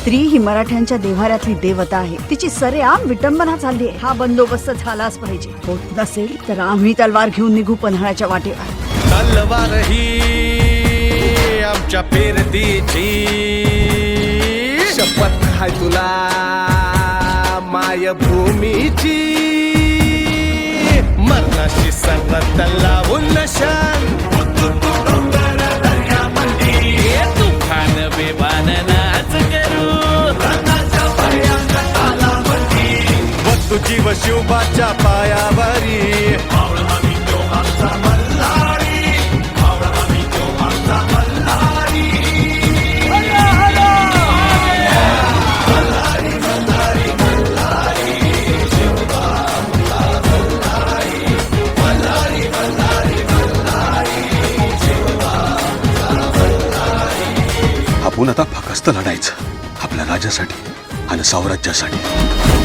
स्त्री ही मराठ्यांच्या देव्हाऱ्यातली देवता आहे. तिची सरेआम विटंबना चालली आहे. हा बंदोबस्त झालाच पाहिजे. होत नसेल तर आम्ही तलवार घेऊन निघू पन्हाळ्याच्या वाटेवर. तलवार ही आमच्या पेरतीची. शपथ हाय तुला मायभूमीची. मरणाशी सरत लावून नशान शिवबाच्या पायावरी. आपण आता फकस्त लढायचं. आपल्या राजासाठी आणि साम्राज्यासाठी.